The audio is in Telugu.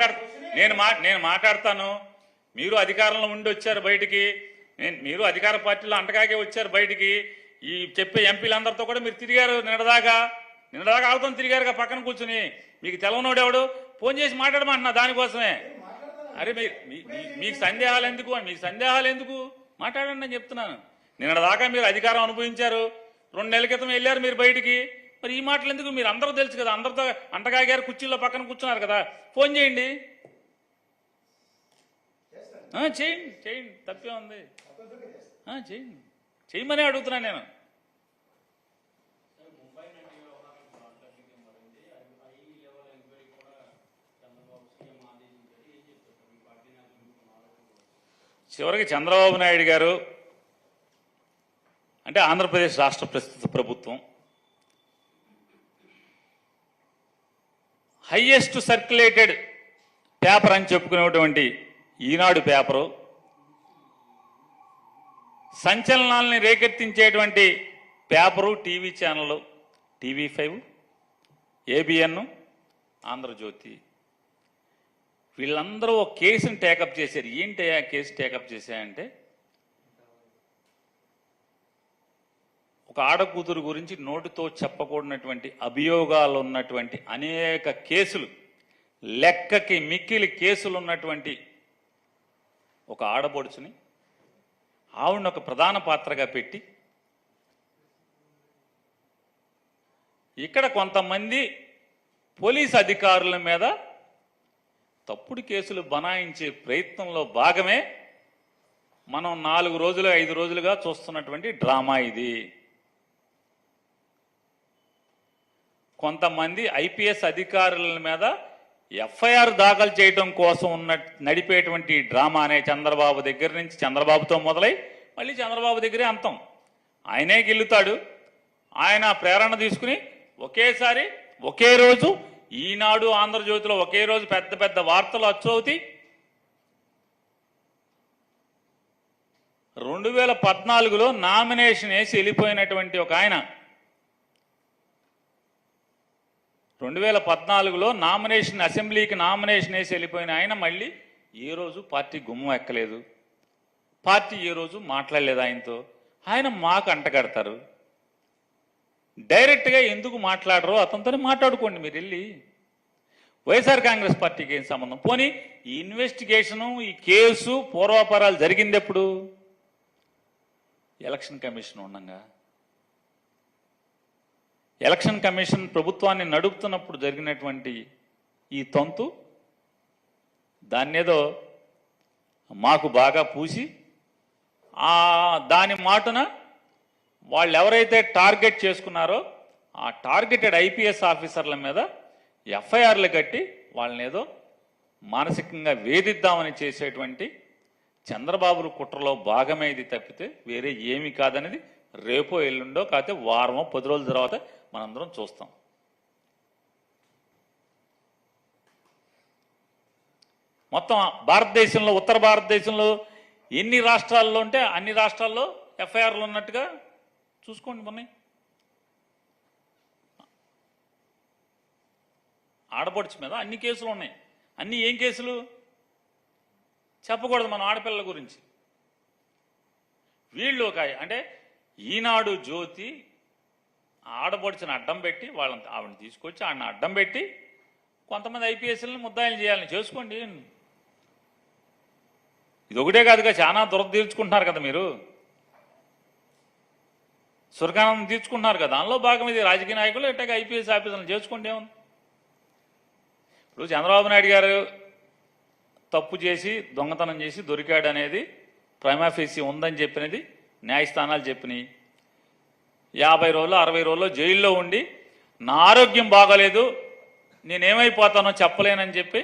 మాట్లాడు నేను మా నేను మాట్లాడతాను. మీరు అధికారంలో ఉండి వచ్చారు బయటికి. నేను మీరు అధికార పార్టీలో అంటకాగే వచ్చారు బయటికి. ఈ చెప్పే ఎంపీలందరితో కూడా మీరు తిరిగారు నిన్నదాకా నిన్నదాకా ఆగుతాం తిరిగారుగా పక్కన కూర్చుని. మీకు తెలవనోడు ఎవడు? ఫోన్ చేసి మాట్లాడమంటున్నా దానికోసమే. అరే మీ- మీకు సందేహాలు ఎందుకు? మీకు సందేహాలు ఎందుకు? మాట్లాడండి అని చెప్తున్నాను. నిన్నదాకా మీరు అధికారం అనుభవించారు. రెండు నెలల క్రితం వెళ్ళారు మీరు బయటికి. మరి ఈ మాటలు ఎందుకు మీరు అందరూ తెలుసు కదా అందరితో అంటగాగారు కుర్చీలో పక్కన కూర్చున్నారు కదా. ఫోన్ చేయండి. చేయండి చేయండి. తప్పే ఉంది. చేయండి. చేయమని అడుగుతున్నాను నేను. చివరికి చంద్రబాబు నాయుడు గారు అంటే ఆంధ్రప్రదేశ్ రాష్ట్ర ప్రస్తుత ప్రభుత్వం హయ్యెస్ట్ సర్క్యులేటెడ్ పేపర్ అని చెప్పుకునేటువంటి ఈనాడు పేపరు. సంచలనాల్ని రేకెత్తించేటువంటి paper TV channel TV five ABN Andhra Jyothi. వీళ్ళందరూ ఒక కేసుని టేకప్ చేశారు. ఏంటి ఆ కేసు టేకప్ చేశాయంటే ఒక ఆడకూతురు గురించి నోటితో చెప్పకూడనటువంటి అభియోగాలు ఉన్నటువంటి అనేక కేసులు లెక్కకి మిక్కిలి కేసులు ఉన్నటువంటి ఒక ఆడబొడుచుని ఆవిడని ఒక ప్రధాన పాత్రగా పెట్టి ఇక్కడ కొంతమంది పోలీస్ అధికారుల మీద తప్పుడు కేసులు బనాయించే ప్రయత్నంలో భాగమే మనం నాలుగు రోజులు ఐదు రోజులుగా చూస్తున్నటువంటి డ్రామా ఇది. కొంతమంది ఐపీఎస్ అధికారుల మీద ఎఫ్ఐఆర్ దాఖలు చేయడం కోసం ఉన్న నడిపేటువంటి డ్రామా అనే చంద్రబాబు దగ్గర నుంచి చంద్రబాబుతో మొదలై మళ్ళీ చంద్రబాబు దగ్గరే అంతం. ఆయనే గెలుతాడు. ఆయన ప్రేరణ తీసుకుని ఒకేసారి ఒకే రోజు ఈనాడు ఆంధ్రజ్యోతిలో ఒకే రోజు పెద్ద పెద్ద వార్తలు అచ్చవుతాయి. రెండు వేల పద్నాలుగులో నామినేషన్ వేసి వెళ్ళిపోయినటువంటి ఒక ఆయన రెండు వేల పద్నాలుగులో నామినేషన్ అసెంబ్లీకి నామినేషన్ వేసి వెళ్ళిపోయిన ఆయన మళ్ళీ ఏ రోజు పార్టీ గుమ్మం ఎక్కలేదు. పార్టీ ఏ రోజు మాట్లాడలేదు ఆయనతో. ఆయన మాకు అంటగడతారు డైరెక్ట్గా ఎందుకు మాట్లాడరో అతనితోనే మాట్లాడుకోండి మీరు వెళ్ళి. వైఎస్ఆర్ కాంగ్రెస్ పార్టీకి ఏం సంబంధం? పోనీ ఈ ఇన్వెస్టిగేషను ఈ కేసు పూర్వాపరాలు జరిగింది ఎప్పుడు? ఎలక్షన్ కమిషన్ ఉండగా. ఎలక్షన్ కమిషన్ ప్రభుత్వాన్ని నడుపుతున్నప్పుడు జరిగినటువంటి ఈ తంతు దాన్నేదో మాకు బాగా పూసి ఆ దాని మాటున వాళ్ళు ఎవరైతే టార్గెట్ చేసుకున్నారో ఆ టార్గెటెడ్ ఐపీఎస్ ఆఫీసర్ల మీద ఎఫ్ఐఆర్లు కట్టి వాళ్ళని ఏదో మానసికంగా వేధిద్దామని చేసేటువంటి చంద్రబాబు కుట్రలో భాగమే ఇది తప్పితే వేరే ఏమీ కాదనేది రేపో ఎల్లుండో కాకపోతే వారమో పది రోజుల తర్వాత మనందరం చూస్తాం. మొత్తం భారతదేశంలో ఉత్తర భారతదేశంలో ఎన్ని రాష్ట్రాల్లో ఉంటే అన్ని రాష్ట్రాల్లో ఎఫ్ఐఆర్లు ఉన్నట్టుగా చూసుకోండి మొన్న. ఆడపడుచు మీద అన్ని కేసులు ఉన్నాయి. అన్ని ఏం కేసులు? చెప్పకూడదు మనం ఆడపిల్లల గురించి. వీళ్ళు ఒక అంటే ఈనాడు జ్యోతి ఆడపడుచుని అడ్డం పెట్టి వాళ్ళని ఆవిడని తీసుకొచ్చి ఆడిని అడ్డం పెట్టి కొంతమంది ఐపీఎస్ఎల్ని ముద్దాయిలు చేయాలని చేసుకోండి. ఇది ఒకటే కాదుగా చాలా దురద తీర్చుకుంటున్నారు కదా మీరు. సురకానందం తీర్చుకుంటున్నారు కదా. దానిలో భాగం ఇది రాజకీయ నాయకులు ఎట్టాగా ఐపీఎస్ ఆఫీసర్లు చేసుకోండి ఏముంది? ఇప్పుడు చంద్రబాబు నాయుడు గారు తప్పు చేసి దొంగతనం చేసి దొరికాడు అనేది ప్రైమాఫీసీ ఉందని చెప్పినది న్యాయస్థానాలు చెప్పినాయి. యాభై రోజులు అరవై రోజులు జైల్లో ఉండి నా ఆరోగ్యం బాగోలేదు నేనేమైపోతానో చెప్పలేనని చెప్పి